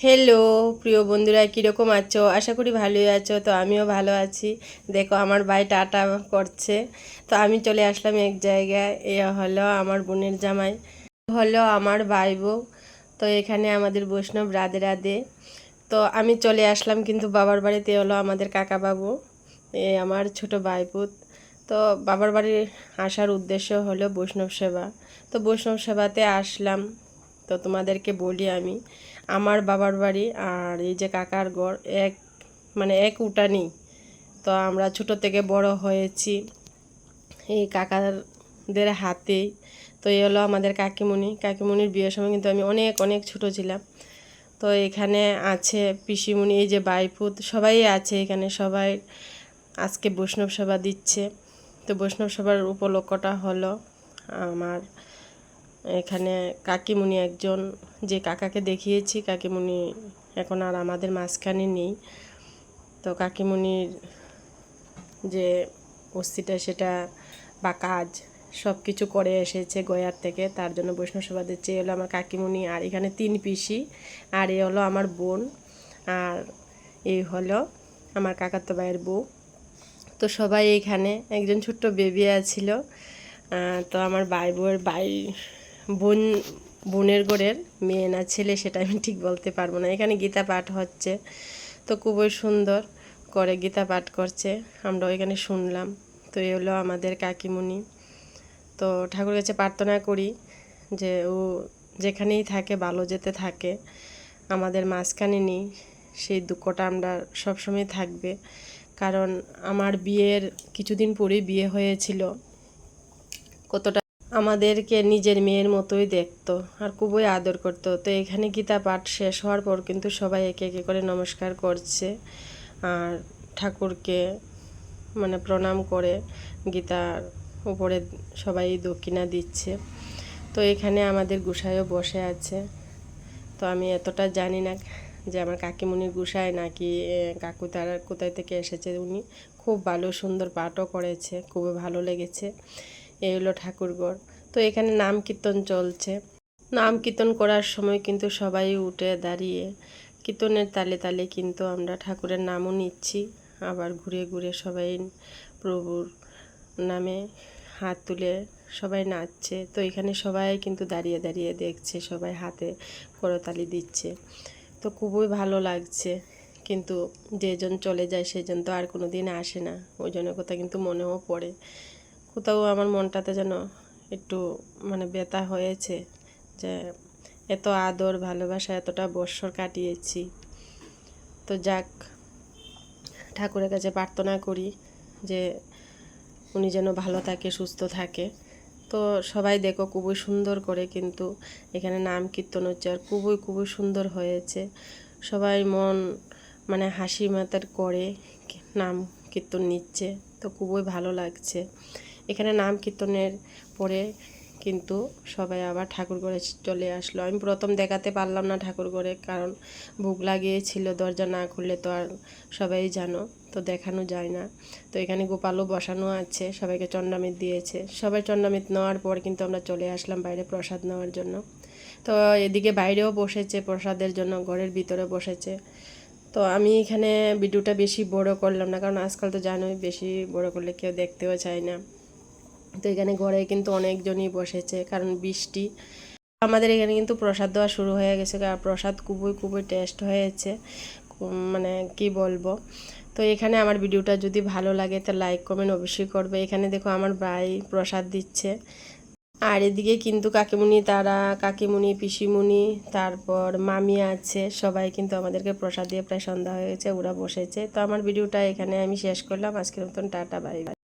Hello প্রিয় বন্ধুরা, কীরকম আছো? আশা করি ভালোই আছো। তো আমিও ভালো আছি। দেখো, আমার ভাই টাটা করছে। তো আমি চলে আসলাম এক জায়গায়। এ হলো আমার বোনের জামাই। হলো আমার ভাই বউ তো এখানে আমাদের বৈষ্ণব রাধে রাধে। তো আমি চলে আসলাম, কিন্তু বাবার বাড়িতে হলো আমাদের কাকা বাবু এ আমার ছোট ভাইপুত তো বাবার বাড়ি আসার উদ্দেশ্য হলো বৈষ্ণব সেবা। তো বৈষ্ণব সেবাতে আসলাম। তো তোমাদেরকে বলি আমি। আমার বাবার বাড়ি আর এই যে কাকার ঘর, এক মানে এক উঠানি তো আমরা ছোট থেকে বড় হয়েছি এই কাকাদের হাতে। তো এই হলো আমাদের কাকিমণি। কাকিমণির বিয়ের সময় কিন্তু আমি অনেক অনেক ছোট ছিলাম। তো এখানে আছে পিসিমণি, এই যে বাইপুত সবাই আছে এখানে। সবাই আজকে বৈষ্ণব সভা দিচ্ছে। তো বৈষ্ণব সভার উপলক্ষটা হলো আমার এখানে কাকিমুনি একজন, যে কাকাকে দেখিয়েছি, কাকিমুনি এখন আর আমাদের মাঝখানে নেই। তো কাকিমুনির যে অস্থিটা, সেটা বা কাজ সব কিছু করে এসেছে গয়ার থেকে। তার জন্য বৈষ্ণব সেবা দিচ্ছে। হলো আমার কাকিমুনি আর এখানে তিন পিসি। আর এ হলো আমার বোন। আর এই হলো আমার কাকাতো ভাইয়ের বউ। তো সবাই এখানে একজন ছোট্ট বেবি আছিল তো আমার ভাই বউয়ের ভাই বোন, বোনের গোড়ের মেয়ে না ছেলে সেটা আমি ঠিক বলতে পারব না। এখানে গীতা পাঠ হচ্ছে। তো খুবই সুন্দর করে গীতা পাঠ করছে। আমরা এখানে শুনলাম। তো এ হলো আমাদের কাকিমুনি তো ঠাকুর কাছে প্রার্থনা করি যে ও যেখানেই থাকে, ভালো যেতে থাকে, আমাদের মাঝখানে নেই। সেই দুঃখটা আমরা সবসময় থাকবে। কারণ আমার বিয়ের কিছুদিন পরেই বিয়ে হয়েছিল। কতটা আমাদেরকে নিজের মেয়ের মতোই দেখতো আর খুবই আদর করতো। তো এখানে গীতা পাঠ শেষ হওয়ার পর কিন্তু সবাই একে একে করে নমস্কার করছে আর ঠাকুরকে মানে প্রণাম করে গীতার উপরে সবাই দক্ষিণা দিচ্ছে। তো এখানে আমাদের গুসাইও বসে আছে। তো আমি এতটা জানি না যে আমার কাকিমুনির গুসায় নাকি কাকু তার কোথায় থেকে এসেছে। উনি খুব ভালো সুন্দর পাঠও করেছে, খুবই ভালো লেগেছে। এই হলো ঠাকুরগড়। তো এখানে নাম কীর্তন চলছে। নাম কীর্তন করার সময় কিন্তু সবাই উঠে দাঁড়িয়ে কীর্তনের তালে তালে কিন্তু আমরা ঠাকুরের নামও নিচ্ছি। আবার ঘুরে ঘুরে সবাই প্রভুর নামে হাত তুলে সবাই নাচছে। তো এখানে সবাই কিন্তু দাঁড়িয়ে দাঁড়িয়ে দেখছে, সবাই হাতে করতালি দিচ্ছে। তো খুবই ভালো লাগছে। কিন্তু যেজন চলে যায় সেজন তো আর কোনো দিন আসে না। ওই জন্য কথা কিন্তু মনেও পড়ে। কোথাও আমার মনটাতে যেন একটু মানে ব্যথা হয়েছে যে এত আদর, ভালোবাসা, এতটা বৎসর কাটিয়েছি। তো যাক, ঠাকুরের কাছে প্রার্থনা করি যে উনি যেন ভালো থাকে, সুস্থ থাকে। তো সবাই দেখো খুবই সুন্দর করে কিন্তু এখানে নাম কীর্তন হচ্ছে আর খুবই খুবই সুন্দর হয়েছে। সবাই মন মানে হাসি মাতার করে নাম কীর্তন নিচ্ছে, তো খুবই ভালো লাগছে। এখানে নাম কীর্তনের পরে কিন্তু সবাই আবার ঠাকুর ঘরে চলে আসলো। আমি প্রথম দেখাতে পারলাম না ঠাকুর ঘরে, কারণ ভুক লাগিয়েছিল, দরজা না খুললে তো আর সবাই জানো, তো দেখানো যায় না। তো এখানে গোপালও বসানো আছে, সবাইকে চন্ডামিত দিয়েছে। সবাই চন্ডামিত নেওয়ার পর কিন্তু আমরা চলে আসলাম বাইরে প্রসাদ নেওয়ার জন্য। তো এদিকে বাইরেও বসেছে, প্রসাদের জন্য ঘরের ভিতরে বসেছে। তো আমি এখানে ভিডিওটা বেশি বড় করলাম না, কারণ আজকাল তো জানোই, বেশি বড় করলে কেউ দেখতেও চায় না। তো এখানে ঘরে কিন্তু অনেকজনই বসেছে, কারণ বৃষ্টি। আমাদের এখানে কিন্তু প্রসাদ দেওয়া শুরু হয়ে গেছে আর প্রসাদ খুবই খুবই টেস্ট হয়েছে মানে কি বলব। তো এখানে আমার ভিডিওটা যদি ভালো লাগে, তো লাইক কমেন্ট অবশ্যই করবে। এখানে দেখো আমার ভাই প্রসাদ দিচ্ছে। আর এদিকে কিন্তু কাকিমুনি, তারা কাকিমুনি, পিসিমুনি, তারপর মামি আছে, সবাই কিন্তু আমাদেরকে প্রসাদ দিয়ে প্রায় সন্ধ্যা হয়ে গেছে, ওরা বসেছে। তো আমার ভিডিওটা এখানে আমি শেষ করলাম। আজকের মতন টাটা বাই বাই